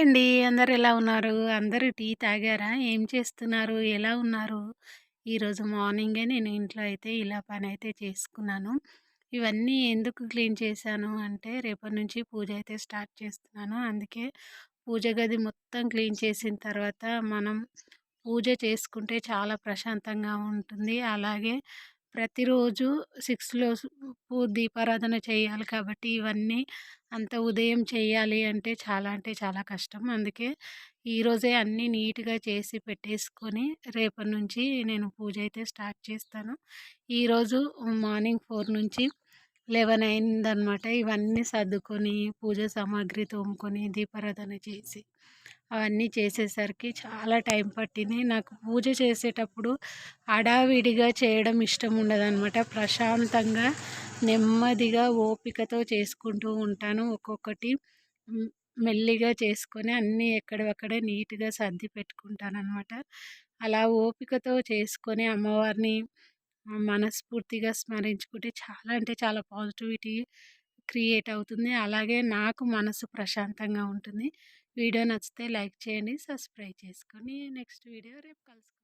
అండి. అందరు ఎలా ఉన్నారు? అందరూ టీ తాగారా? ఏం చేస్తున్నారు? ఎలా ఉన్నారు? ఈరోజు మార్నింగే నేను ఇంట్లో అయితే ఇలా పని అయితే చేసుకున్నాను. ఇవన్నీ ఎందుకు క్లీన్ చేశాను అంటే, రేపటి నుంచి పూజ అయితే స్టార్ట్ చేస్తున్నాను. అందుకే పూజ గది మొత్తం క్లీన్ చేసిన తర్వాత మనం పూజ చేసుకుంటే చాలా ప్రశాంతంగా ఉంటుంది. అలాగే ప్రతిరోజు సిక్స్లో దీపారాధన చేయాలి కాబట్టి ఇవన్నీ అంత ఉదయం చేయాలి అంటే చాలా అంటే చాలా కష్టం. అందుకే ఈరోజే అన్నీ నీట్గా చేసి పెట్టేసుకొని రేపటి నుంచి నేను పూజ అయితే స్టార్ట్ చేస్తాను. ఈరోజు మార్నింగ్ ఫోర్ నుంచి లెవెన్ అయిందనమాట. ఇవన్నీ సర్దుకొని పూజ సామాగ్రి తోముకొని దీపారాధన చేసి అవన్నీ చేసేసరికి చాలా టైం పట్టింది. నాకు పూజ చేసేటప్పుడు అడావిడిగా చేయడం ఇష్టం ఉండదన్నమాట ప్రశాంతంగా నెమ్మదిగా ఓపికతో చేసుకుంటూ ఉంటాను. ఒక్కొక్కటి మెల్లిగా చేసుకొని అన్నీ ఎక్కడెక్కడే నీట్గా సర్ది పెట్టుకుంటాను అనమాట అలా ఓపికతో చేసుకొని అమ్మవారిని మనస్ఫూర్తిగా స్మరించుకుంటే చాలా అంటే చాలా పాజిటివిటీ క్రియేట్ అవుతుంది. అలాగే నాకు మనసు ప్రశాంతంగా ఉంటుంది. వీడియో నచ్చితే లైక్ చేయండి సబ్స్క్రైబ్ చేసుకొని నెక్స్ట్ వీడియో రేపు కలుసుకుంటాం